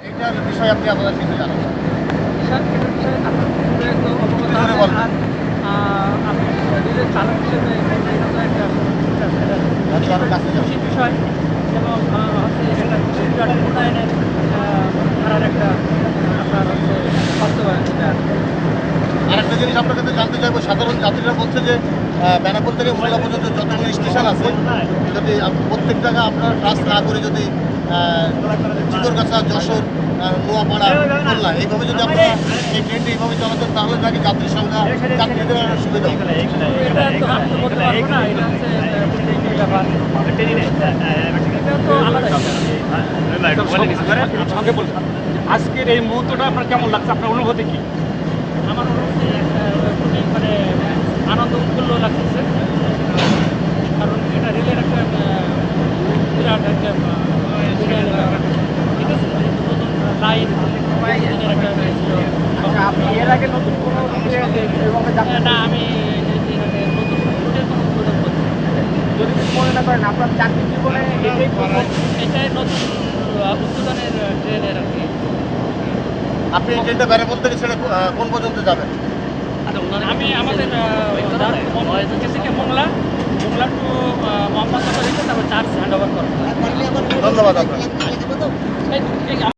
এইটার বিষয়ে আপনি আপনাদের কিছু জানেন? এটার একটু চালক হিসেবে একটা। খুশি বিষয় এবং হচ্ছে এটা কৃষি উন্নয়নের আহ, ধারার একটা আপনার হচ্ছে বাস্তবায়ন আরেকটা জিনিস আপনার কাছে জানতে চাইব সাধারণ যাত্রীরা বলছে যে আহ, বেনাপোল থেকে মোল্লা পর্যন্ত যতগুলো স্টেশন আছে যদি প্রত্যেক জায়গা আপনার ট্রাস না করে যদি চিকরগাছা যশোর নোয়াপাড়া খুলনা এইভাবে যদি আপনারা এই ট্রেনটি এইভাবে চালাতেন তাহলে নাকি যাত্রী সংখ্যা যাত্রীদের সুবিধা আজকের এই মুহূর্তটা আপনার কেমন লাগছে? আপনার অনুভূতি কি? আমার অনুভূতি খুবই মানে আনন্দ উৎফুল্ল লাগতেছে। কারণ এটা রেলের একটা বিরাট একটা আপনি এর আগে নতুন কোনো না আমি যদি মনে না করেন আপনার চাকরি জীবনে এটাই নতুন উদ্বোধনের ট্রেনের আর কি আপনি ট্রেনটা বেনাপোল থেকে ছেড়ে কোন পর্যন্ত যাবেন আমি আমাদের মোংলা মোংলা টু ধন্যবাদ এই